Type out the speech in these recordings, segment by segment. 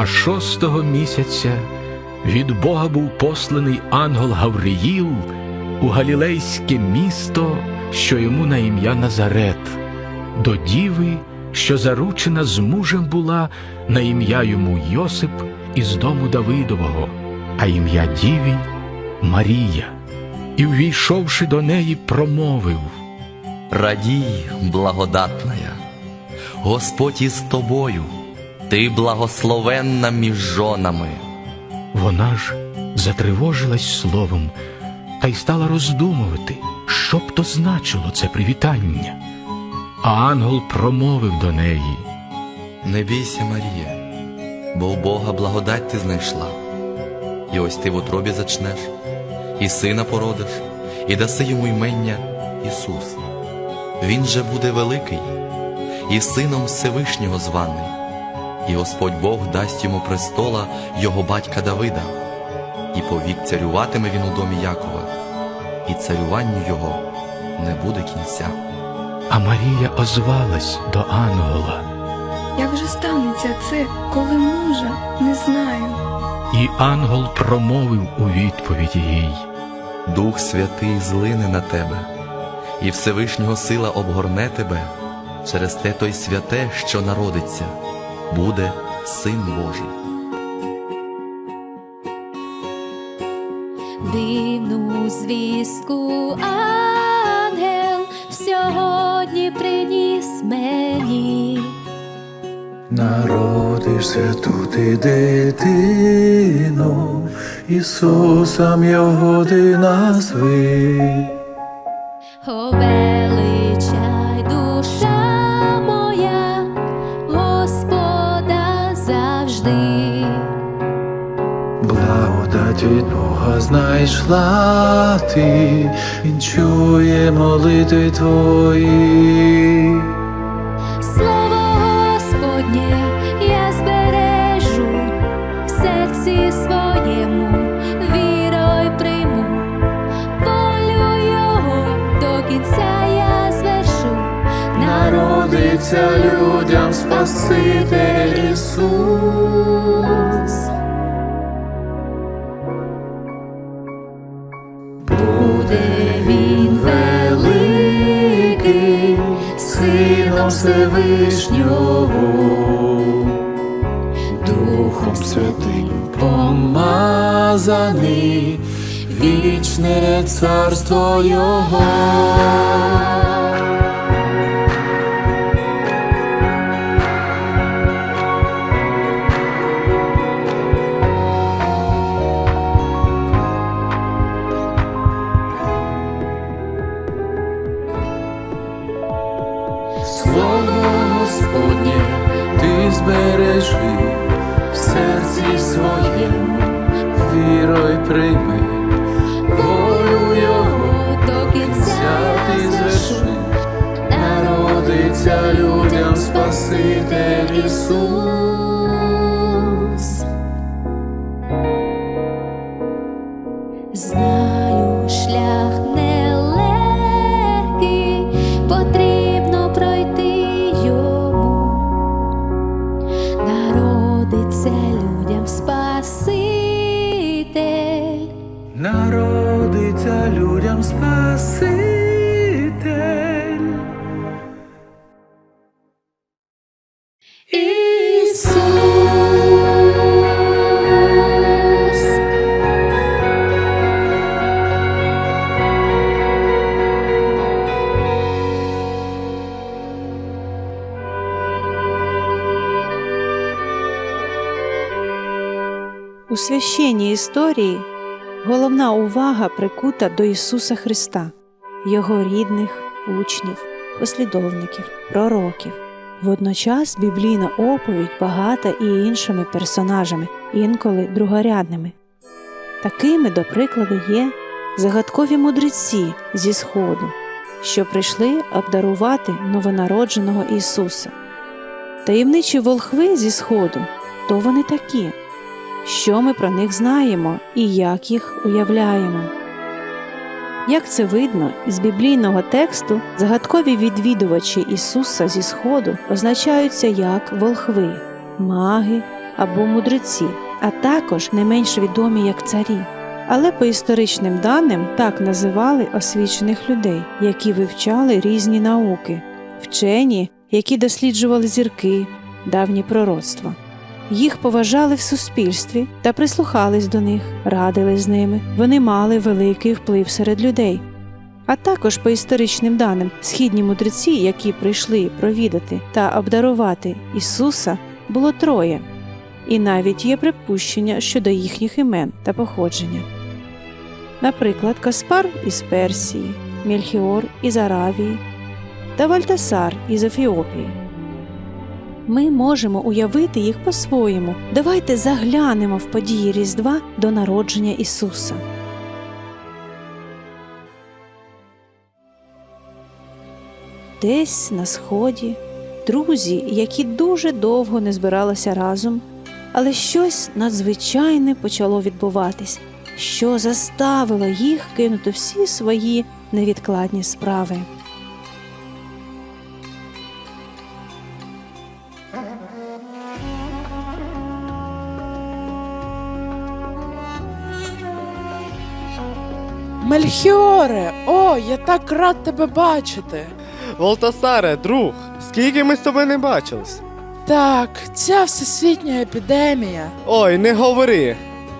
А шостого місяця від Бога був посланий ангел Гавриїл у галілейське місто, що йому на ім'я Назарет, до діви, що заручена з мужем була на ім'я йому Йосип із дому Давидового, а ім'я діві Марія. І, увійшовши до неї, промовив. Радій, благодатная, Господь із тобою, ти благословенна між жонами. Вона ж затривожилась словом та й стала роздумувати, що б то значило це привітання. А ангел промовив до неї. Не бійся, Марія, бо в Бога благодать ти знайшла. І ось ти в утробі зачнеш, і сина породиш, і даси йому ймення Ісус. Він же буде великий, і сином Всевишнього званий, і Господь Бог дасть йому престола його батька Давида, і повік царюватиме він у домі Якова, і царюванню його не буде кінця. А Марія озвалась до ангела, Як же станеться це, коли мужа не знаю? і ангел промовив у відповідь їй. Дух Святий злине на тебе, і Всевишнього сила обгорне тебе, через те той святе, що народиться, буде Син Божий. Дивну звістку ангел сьогодні приніс мені. Народиш святу ти дитину, Ісусом його ти назви. Знайшла ти, Він чує молитви твої. Слово Господнє я збережу серці своєму, вірою прийму, волю Його до кінця я звершу. Народиться людям Спаситель Ісус. Всевишнього, Духом Святим помазаний, вічне царство Його. Прийми, священній історії головна увага прикута до Ісуса Христа, Його рідних, учнів, послідовників, пророків. Водночас біблійна оповідь багата і іншими персонажами, інколи другорядними. Такими, до прикладу, є загадкові мудреці зі Сходу, що прийшли обдарувати новонародженого Ісуса. Таємничі волхви зі Сходу то вони такі що ми про них знаємо і як їх уявляємо. Як це видно із біблійного тексту, загадкові відвідувачі Ісуса зі Сходу означаються як волхви, маги або мудреці, а також не менш відомі як царі. Але по історичним даним так називали освічених людей, які вивчали різні науки, вчені, які досліджували зірки, давні пророцтва. Їх поважали в суспільстві та прислухались до них, радили з ними. Вони мали великий вплив серед людей. А також по історичним даним, східні мудреці, які прийшли провідати та обдарувати Ісуса, було троє, і навіть є припущення щодо їхніх імен та походження. Наприклад, Каспар із Персії, Мельхіор із Аравії та Вальтасар із Ефіопії. Ми можемо уявити їх по-своєму. Давайте заглянемо в події Різдва до народження Ісуса. Десь на сході друзі, які дуже довго не збиралися разом, але щось надзвичайне почало відбуватись, що заставило їх кинути всі свої невідкладні справи. Мельхіоре, о, я так рад тебе бачити. Волтасаре, друг, скільки ми з тобою не бачились? Так, ця всесвітня епідемія. Ой, не говори.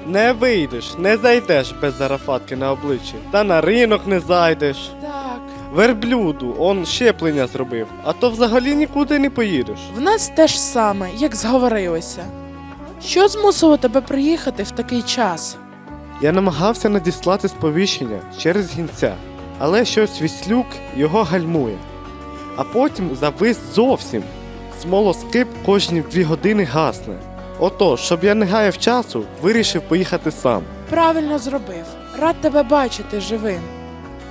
Не вийдеш, не зайдеш без зарафатки на обличчі. Та на ринок не зайдеш. Так, Верблюду, он щеплення зробив, а то взагалі нікуди не поїдеш. в нас теж саме, як зговорилося. Що змусило тебе приїхати в такий час? Я намагався надіслати сповіщення через гінця, але щось віслюк його гальмує. А потім завис зовсім. Смолоскип кожні дві години гасне. Отож, щоб я не гаяв часу, вирішив поїхати сам. Правильно зробив. Рад тебе бачити живим.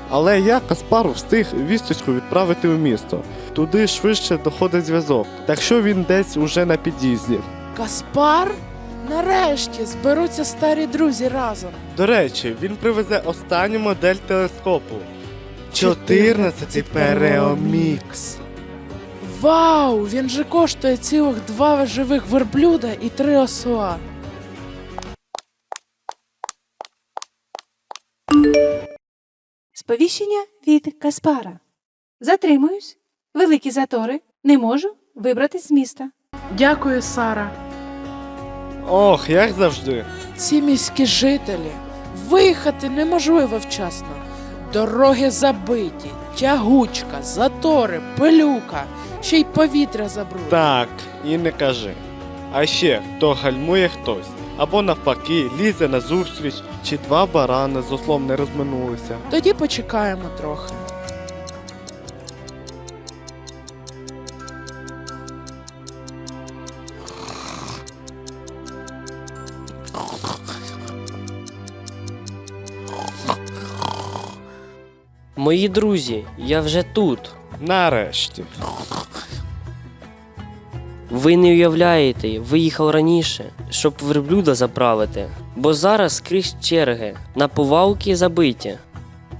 Але я Каспару встиг вісточку відправити у місто. Туди швидше доходить зв'язок. Так що він десь уже на під'їзді. Каспар? Нарешті зберуться старі друзі разом. До речі, він привезе останню модель телескопу. 14 Переомікс. Вау! Він же коштує цілих два живих верблюда і три осла. Сповіщення від Каспара. Затримуюсь. Великі затори. Не можу вибратись з міста. Дякую, Сара. Ох, як завжди. Ці міські жителі виїхати неможливо вчасно. Дороги забиті, тягучка, затори, пилюка, ще й повітря забруднене. Так, і не кажи. А ще то гальмує хтось, або навпаки лізе назустріч, чи два барани з ослом не розминулися. Тоді почекаємо трохи. Мої друзі, я вже тут. Нарешті. Ви не уявляєте, виїхав раніше, щоб верблюда заправити. Бо зараз скрізь черги, на повалки забиті.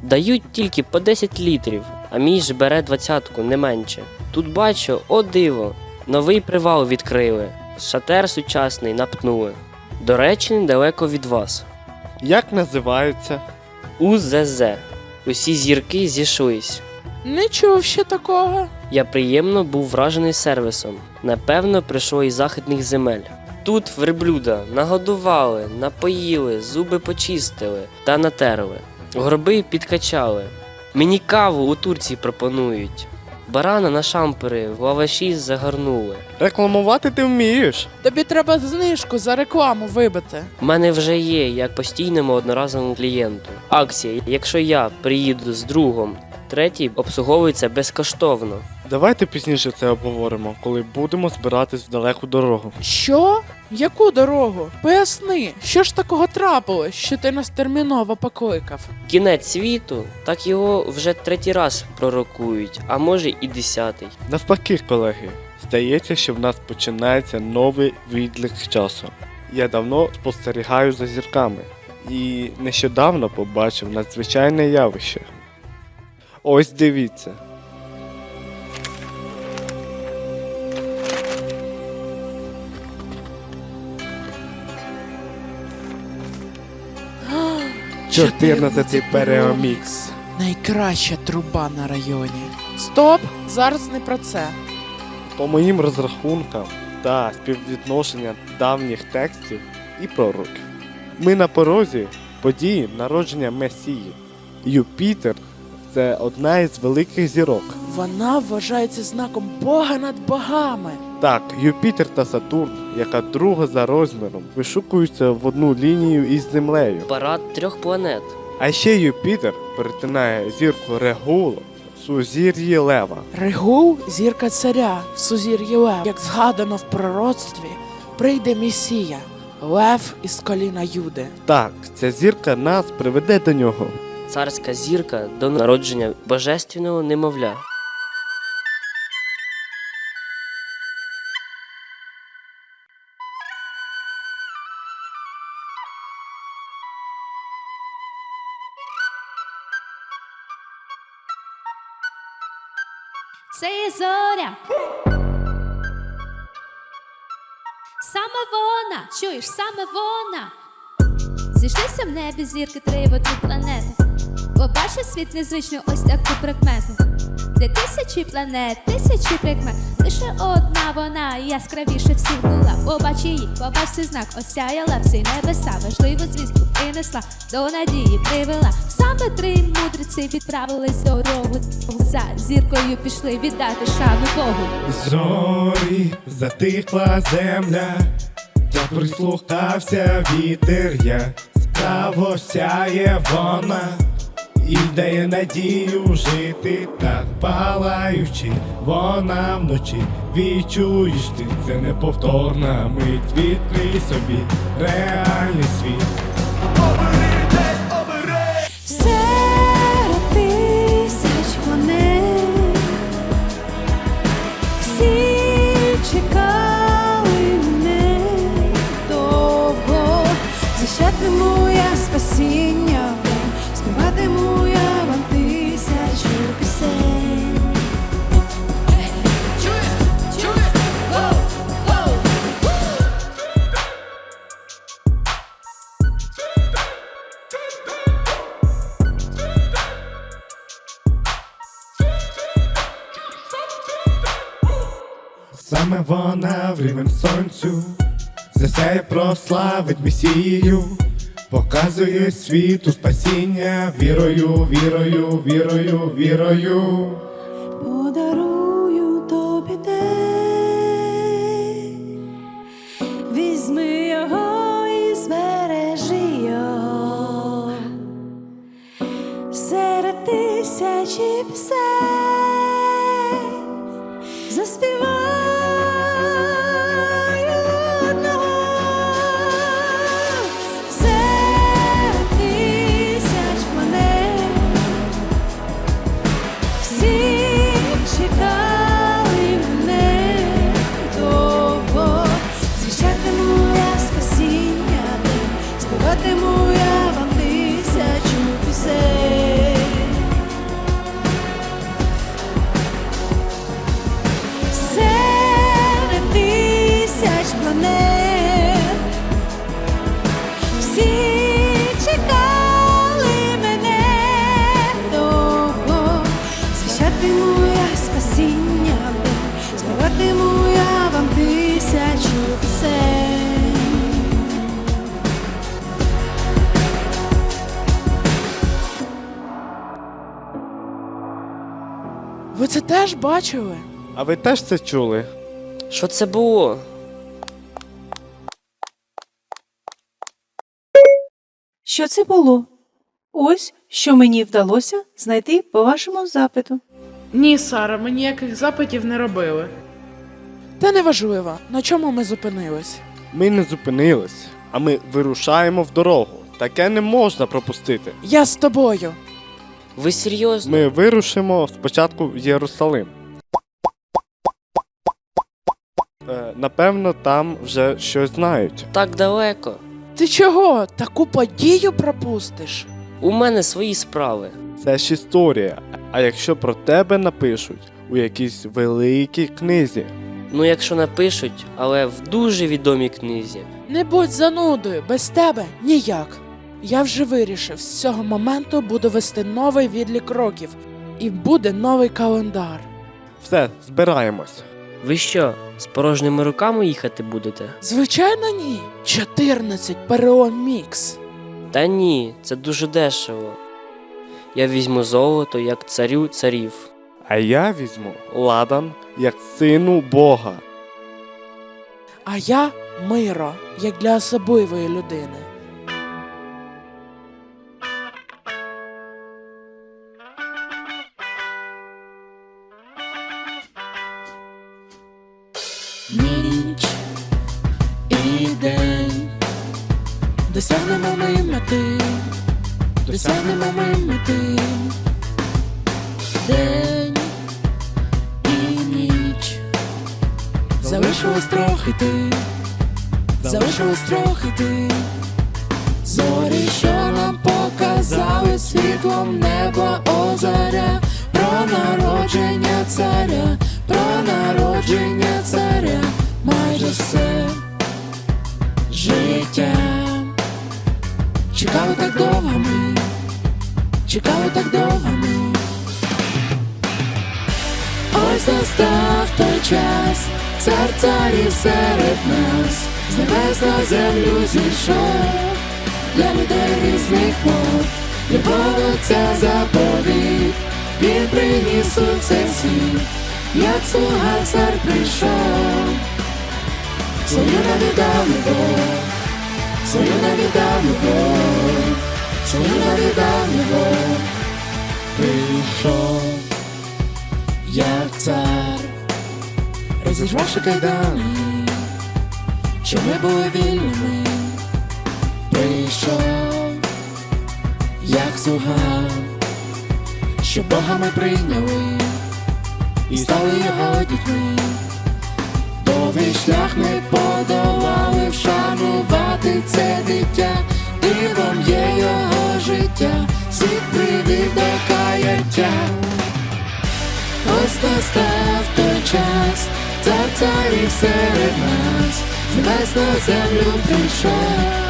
Дають тільки по 10 літрів, а мій ж бере двадцятку, не менше. Тут бачу, о диво, новий привал відкрили, шатер сучасний напнули. До речі, недалеко від вас. Як називаються? УЗЗ. Усі зірки зійшлись. Не чув ще такого. Я приємно був вражений сервісом. Напевно, прийшло із західних земель. Тут верблюда нагодували, напоїли, зуби почистили та натерли. Гроби підкачали. Мені каву у Турції пропонують. Барана на шампери в лаваші загорнули. Рекламувати ти вмієш? Тобі треба знижку за рекламу вибити. У мене вже є як постійному одноразовому клієнту. Акція, якщо я приїду з другом, третій обслуговується безкоштовно. Давайте пізніше це обговоримо, коли будемо збиратись в далеку дорогу. Що? Яку дорогу? Поясни, що ж такого трапилось, що ти нас терміново покликав? Кінець світу, так його вже третій раз пророкують, а може і десятий. Навпаки, колеги, здається, що в нас починається новий відлік часу. Я давно спостерігаю за зірками і нещодавно побачив надзвичайне явище. Ось дивіться. 14 переомікс. Найкраща труба на районі. Стоп! Зараз не про це. По моїм розрахункам та співвідношення давніх текстів і пророків. Ми на порозі події народження Месії. Юпітер це одна із великих зірок. Вона вважається знаком Бога над богами. Так, Юпітер та Сатурн, яка друга за розміром, вишукуються в одну лінію із Землею. Парад трьох планет. А ще Юпітер перетинає зірку Регулу в сузір'ї Лева. Регул зірка царя в сузір'ї Лев. Як згадано в пророцтві, прийде Месія, Лев із коліна Юди. Так, ця зірка нас приведе до нього. Царська зірка до народження божественного немовля. Зоря. Саме вона, чуєш, саме вона. Зійшлися в небі зірки три в одну планету. Побачив світ незвичну ось таку прикмету. Де тисячі планет, тисячі прикмет. Лише одна вона яскравіше всіх була. Побач її, побач цей знак, осяяла всі небеса. Важливу звістку принесла, до надії привела. Саме три мудреці відправились дорогу. За зіркою пішли віддати шану Богу. Зорі затихла земля, та прислухався вітер, я справо сяє вона, і дає надію жити так палаючи, вона вночі відчуєш ти, це неповторна мить, відкрий собі реальний світ. Чекали мене довго. Захищатиму я спасіння, Вона в рівень сонцю, засяє прославить Месію, показує світу спасіння. Вірою, вірою, вірою, вірою. Подарую тобі день, візьми його і збережи його. Серед тисячі пісень Ви це теж бачили? А ви теж це чули? Що це було? Що це було? Ось що мені вдалося знайти по вашому запиту. Ні, Сара, ми ніяких запитів не робили. Та неважливо, на чому ми зупинились. Ми не зупинились, а ми вирушаємо в дорогу. Таке не можна пропустити. Я з тобою. Ви серйозно? Ми вирушимо спочатку в Єрусалим. Е, напевно, там вже щось знають. Так далеко. Ти чого? Таку подію пропустиш? У мене свої справи. Це ж історія. А якщо про тебе напишуть у якійсь великій книзі, Ну, якщо напишуть, але в дуже відомій книзі. Не будь занудою, без тебе ніяк. Я вже вирішив, з цього моменту буду вести новий відлік років, і буде новий календар. Все, збираємось. Ви що, з порожніми руками їхати будете? Звичайно, ні. 14 ПРО Мікс. Та ні, це дуже дешево. Я візьму золото як царю царів. А я візьму ладан як сину Бога. А я миро, як для особливої людини. Досягнемо ми мети. День і ніч залишилось трохи ти, залишилось трохи ти. Зорі, що нам показали світлом неба озаря, про народження царя, про народження царя, майже все життя. Чекали так довго ми, чекали так довго ми. Ось настав той час, цар царів серед нас, з небес на землю зійшов, для людей різних мов, любов ця заповідь, він приніс у цей світ, як слуга цар прийшов, свою навідав любов, свою навідав любов, навідав любов, прийшов як цар, розірвавши кайдани, щоб ми були вільними, прийшов, як слуга, щоб Бога ми прийняли і стали його дітьми. Довгий шлях ми подолали, вшанувати це дитя, дивом є його життя, світ привів до каяття. Ось настав той час, цар царів серед нас, з небес на землю прийшов,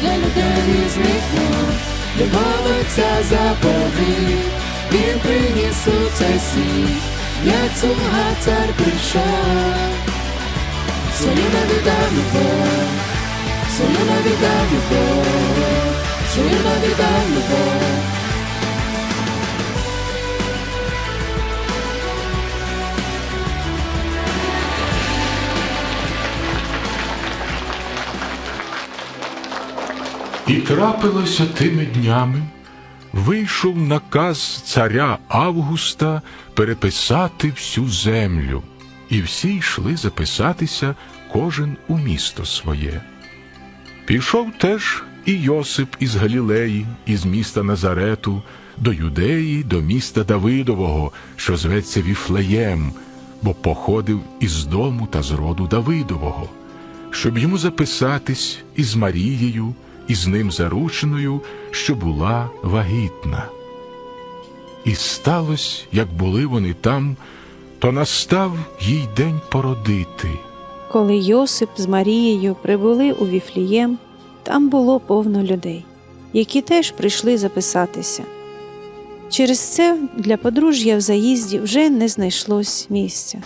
для людей різних мов, любов ця заповідь, він приніс у цей світ, як слуга цар прийшов, свою навідав любов, свою навідав любов, свою навідав любов. І трапилося тими днями, вийшов наказ царя Августа переписати всю землю, і всі йшли записатися кожен у місто своє. Пішов теж і Йосип із Галілеї, із міста Назарету, до Юдеї, до міста Давидового, що зветься Віфлеєм, бо походив із дому та з роду Давидового, щоб йому записатись із Марією, і з ним зарученою, що була вагітна. І сталося, як були вони там, то настав їй день породити. Коли Йосип з Марією прибули у Віфлієм, там було повно людей, які теж прийшли записатися. Через це для подружжя в заїзді вже не знайшлось місця.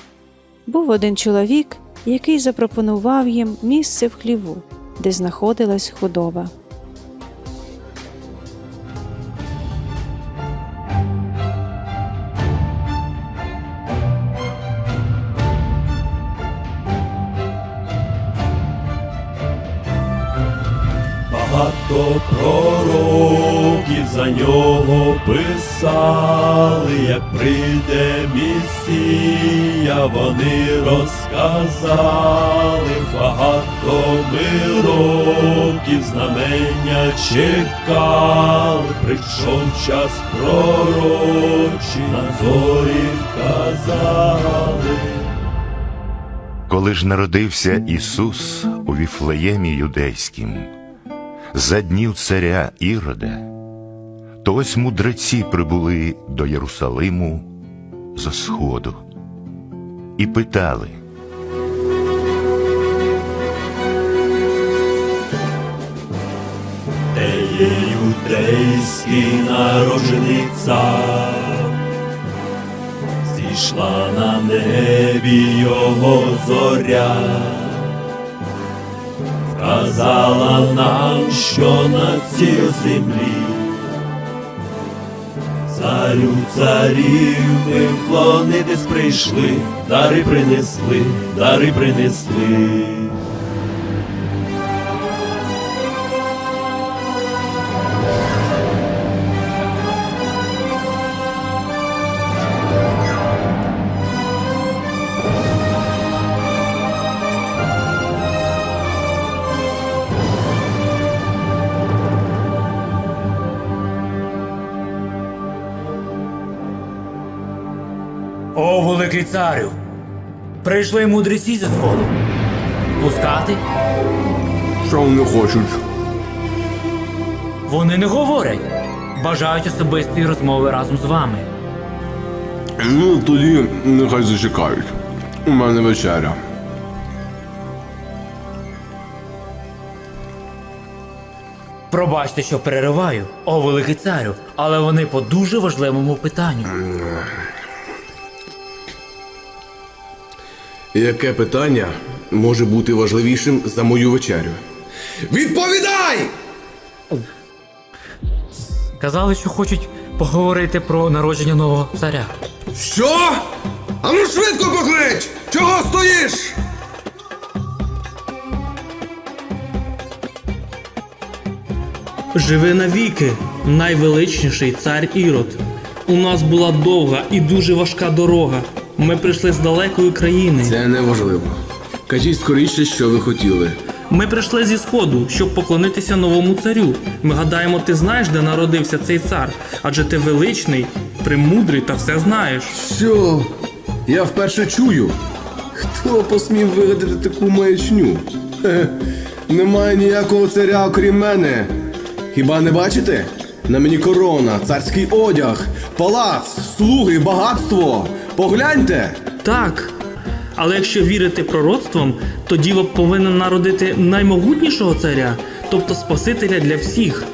Був один чоловік, який запропонував їм місце в хліву, де знаходилась худоба. Багато пророків за нього писали, як прийде Месія, вони розказали, багато ми років знамення чекали, прийшов час пророчий, на зорі вказали. Коли ж народився Ісус у Віфлеємі юдейськім, за днів царя Ірода, то ось мудреці прибули до Єрусалиму зо сходу і питали, Де є юдейський народжений зійшла на небі його зоря, казала нам, що на цій землі. Царю царів ми вклонитись прийшли, дари принесли, дари принесли. О, великий царю! Прийшли мудреці зі сходу. Пускати? Що вони хочуть? Вони не говорять. Бажають особистої розмови разом з вами. Ну, тоді нехай зачекають. У мене вечеря. Пробачте, що перериваю, о великий царю, але вони по дуже важливому питанню. Яке питання може бути важливішим за мою вечерю? Відповідай! Казали, що хочуть поговорити про народження нового царя. Що? Ану швидко поклич! Чого стоїш? Живи навіки, найвеличніший цар Ірод. У нас була довга і дуже важка дорога. Ми прийшли з далекої країни. Це не важливо. Кажіть скоріше, що ви хотіли. Ми прийшли зі сходу, щоб поклонитися новому царю. Ми гадаємо, ти знаєш, де народився цей цар, адже ти величний, премудрий та все знаєш. Що? Я вперше чую. Хто посмів вигадати таку маячню? Хе, немає ніякого царя, окрім мене. Хіба не бачите? На мені корона, царський одяг, палац, слуги, багатство. Погляньте! Так. Але якщо вірити пророцтвам, то діва повинна народити наймогутнішого царя, тобто Спасителя для всіх.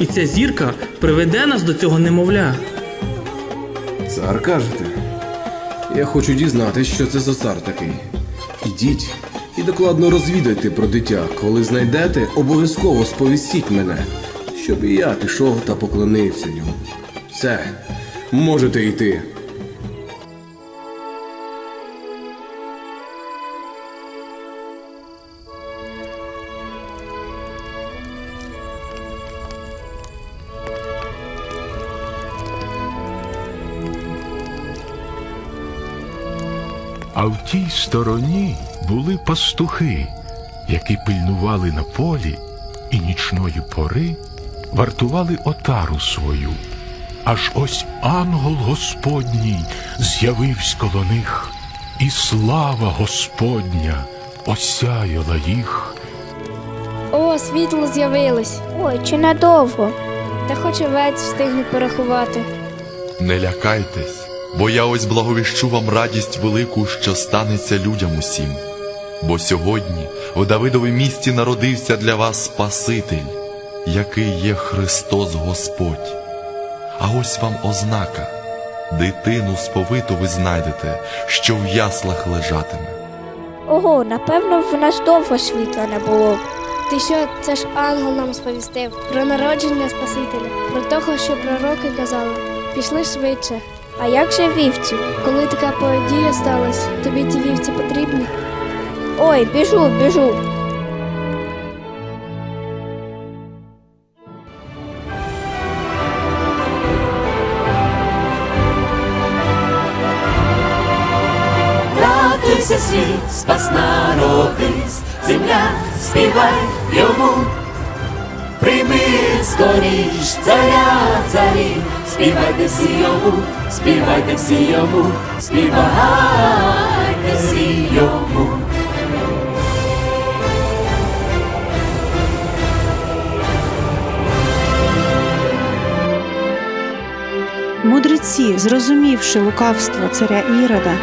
І ця зірка приведе нас до цього немовля. Цар кажете? Я хочу дізнатися, що це за цар такий. Ідіть і докладно розвідайте про дитя. Коли знайдете, обов'язково сповістіть мене, щоб і я пішов та поклонився йому. Все, можете йти. А в тій стороні були пастухи, які пильнували на полі і нічної пори вартували отару свою. Аж ось ангел Господній з'явився коло них, і слава Господня осяяла їх. О, світло з'явилось. Ой, чи надовго? Та хоч овець встигне порахувати. Не лякайтесь, бо я ось благовіщу вам радість велику, що станеться людям усім. Бо сьогодні в Давидові місті народився для вас Спаситель, який є Христос Господь. А ось вам ознака. Дитину сповиту ви знайдете, що в яслах лежатиме. Ого, напевно, в нас довго світла не було. Ти що, це ж ангел нам сповістив про народження Спасителя, про того, що пророки казали. Пішли швидше. А як же вівці? Коли така подія сталася, тобі ті вівці потрібні? Ой, біжу, біжу. Радуйся, світ, спас народись, земля, співай йому. Прийми скоріш царя царів, співайте всі йому, співайте всі йому, співайте всі йому. Мудреці, зрозумівши лукавство царя Ірода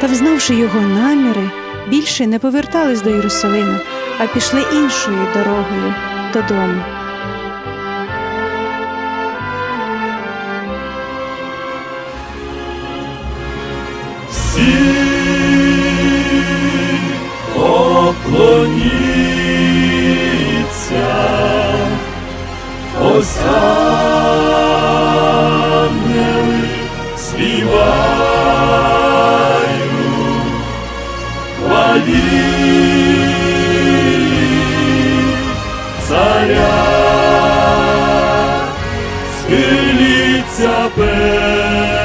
та взнавши його наміри, більше не повертались до Єрусалиму, а пішли іншою дорогою додому. Ангели співають, хваліть царя, схиліться перед.